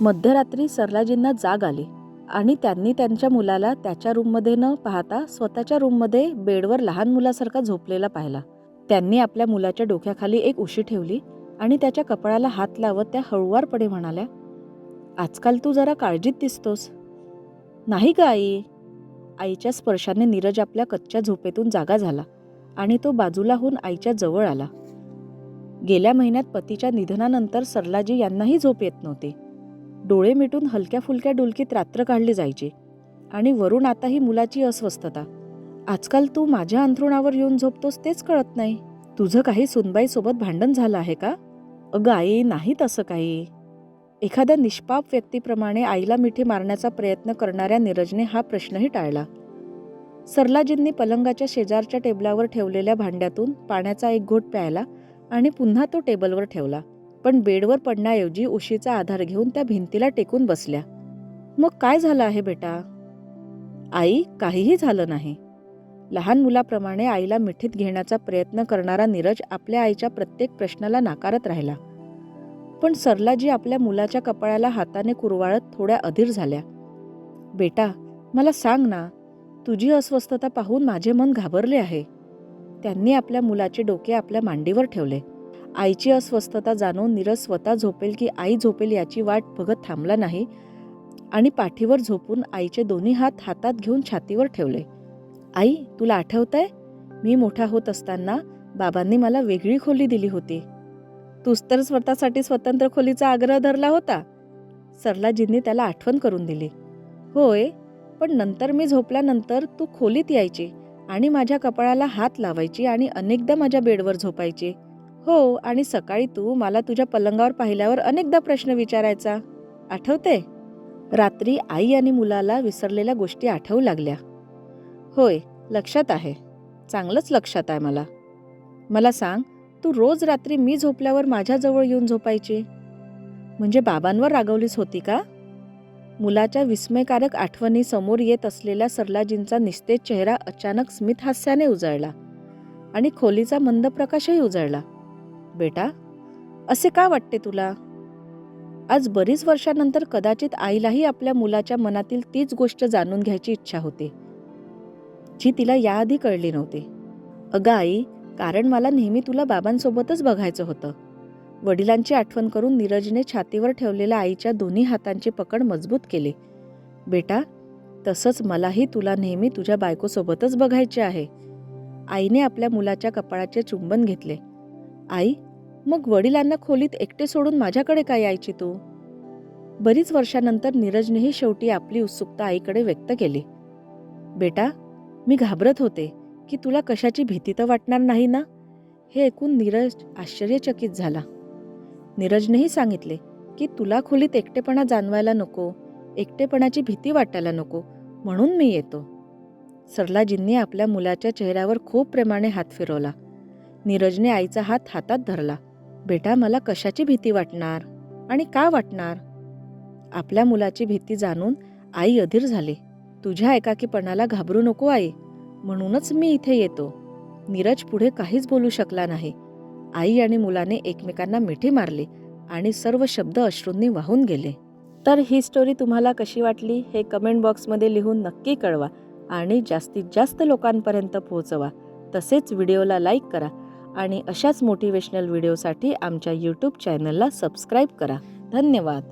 मध्यरात्री सरलाजींना जाग आली आणि त्यांनी त्यांच्या मुलाला त्याच्या रूममध्ये न पाहता स्वतःच्या रूममध्ये बेडवर लहान मुलासारखा झोपलेला पाहिला. त्यांनी आपल्या मुलाच्या डोक्याखाली एक उशी ठेवली आणि त्याच्या कपाळाला हात लावत त्या हळुवारपणे म्हणाल्या आजकाल तू जरा काळजीत दिसतोस. नाही का आई. आईच्या स्पर्शाने नीरज आपल्या कच्च्या झोपेतून जागा झाला आणि तो बाजूला होऊन आईच्या जवळ आला. गेल्या महिन्यात पतीच्या निधनानंतर सरलाजी यांनाही झोप येत नव्हती. डोळे मिटून हलक्या फुलक्या डुलकीत रात्र काढली जायची. आणि वरून आता ही मुलाची अस्वस्थता. आजकाल तू माझ्या अंथरुणावर येऊन झोपतोस तेच कळत नाही. तुझं काही सुनबाईसोबत भांडण झालं आहे का? अगं आई नाही तसं काही. एखाद्या निष्पाप व्यक्तीप्रमाणे आईला मिठी मारण्याचा प्रयत्न करणाऱ्या नीरजने हा प्रश्नही टाळला. सरलाजींनी पलंगाच्या शेजारच्या टेबलावर ठेवलेल्या भांड्यातून पाण्याचा एक घोट प्यायला आणि पुन्हा तो टेबलवर ठेवला. पण बेडवर पडण्याऐवजी उशीचा आधार घेऊन त्या भिंतीला टेकून बसल्या. मग काय झालं आहे बेटा? आई काहीही झालं नाही. लहान मुलाप्रमाणे आईला मिठीत घेण्याचा प्रयत्न करणारा नीरज आपल्या आईच्या प्रत्येक प्रश्नाला नाकारत राहिला. पण सरलाजी आपल्या मुलाच्या कपाळाला हाताने कुरवाळत थोड्या अधीर झाल्या. बेटा मला सांग ना तुझी अस्वस्थता पाहून माझे मन घाबरले आहे. त्यांनी आपल्या मुलाचे डोके आपल्या मांडीवर ठेवले. आईची अस्वस्थता जाणून नीरज स्वतः झोपेल की आई झोपेल याची वाट बघत थांबला नाही आणि पाठीवर झोपून आईचे दोन्ही हात हातात घेऊन छातीवर ठेवले. आई तुला आठवतंय? मी मोठा होत असताना बाबांनी मला वेगळी खोली दिली होती. तूच तर स्वतःसाठी स्वतंत्र खोलीचा आग्रह धरला होता. सरलाजींनी त्याला आठवण करून दिली. होय पण नंतर मी झोपल्यानंतर तू खोलीत यायची आणि माझ्या कपाळाला हात लावायची आणि अनेकदा माझ्या बेडवर झोपायची. हो आणि सकाळी तू मला तुझ्या पलंगावर पाहिल्यावर अनेकदा प्रश्न विचारायचा. आठवते? रात्री आई आणि मुलाला विसरलेल्या गोष्टी आठवू लागल्या. होय लक्षात आहे. चांगलंच लक्षात आहे मला. मला सांग तू रोज रात्री मी झोपल्यावर माझ्याजवळ येऊन झोपायची? म्हणजे बाबांवर रागवलीस होती का? मुलाच्या विस्मयकारक आठवणी समोर येत असलेल्या सरलाजींचा निस्तेज चेहरा अचानक स्मित हास्याने उजळला आणि खोलीचा मंद प्रकाशही उजळला. बेटा असे का वाटते तुला? आज बरीच वर्षानंतर कदाचित आईलाही आपल्या मुलाच्या मनातील तीच गोष्ट जाणून घ्यायची इच्छा होती जी तिला याआधी कळली नव्हती. अगं आई कारण मला नेहमी तुला बाबांसोबतच बघायचं होतं. वडिलांची आठवण करून नीरजने छातीवर ठेवलेल्या आईच्या दोन्ही हातांची पकड मजबूत केली. बेटा तसंच मलाही तुला नेहमी तुझ्या बायकोसोबतच बघायचे आहे. आईने आपल्या मुलाच्या कपाळाचे चुंबन घेतले. आई मग वडिलांना खोलीत एकटे सोडून माझ्याकडे काय यायची तू? बरीच वर्षानंतर नीरजनेही शेवटी आपली उत्सुकता आईकडे व्यक्त केली. बेटा मी घाबरत होते की तुला कशाची भीती तर वाटणार नाही ना? हे ऐकून नीरज आश्चर्यचकित झाला. नीरजनेही सांगितले की तुला खोलीत एकटेपणा जाणवायला नको एकटेपणाची भीती वाटायला नको म्हणून मी येतो. सरलाजींनी आपल्या मुलाच्या चेहऱ्यावर खूप प्रेमाने हात फिरवला. नीरजने आईचा हात हातात धरला. बेटा मला कशाची भीती वाटणार आणि का वाटणार? आपल्या मुलाची भीती जाणून आई अधीर झाली. तुझ्या एकाकीपणाला घाबरू नको आई म्हणूनच मी इथे येतो. नीरज पुढे काहीच बोलू शकला नाही. आई आणि मुलाने एकमेकांना मिठी मारली आणि सर्व शब्द अश्रूंनी वाहून गेले. तर ही स्टोरी तुम्हाला कशी वाटली हे कमेंट बॉक्समध्ये लिहून नक्की कळवा आणि जास्तीत जास्त लोकांपर्यंत पोहोचवा. तसेच व्हिडिओला लाईक करा आणि अशाच मोटिवेशनल व्हिडिओसाठी आमच्या यूट्यूब चॅनलला सबस्क्राईब करा. धन्यवाद.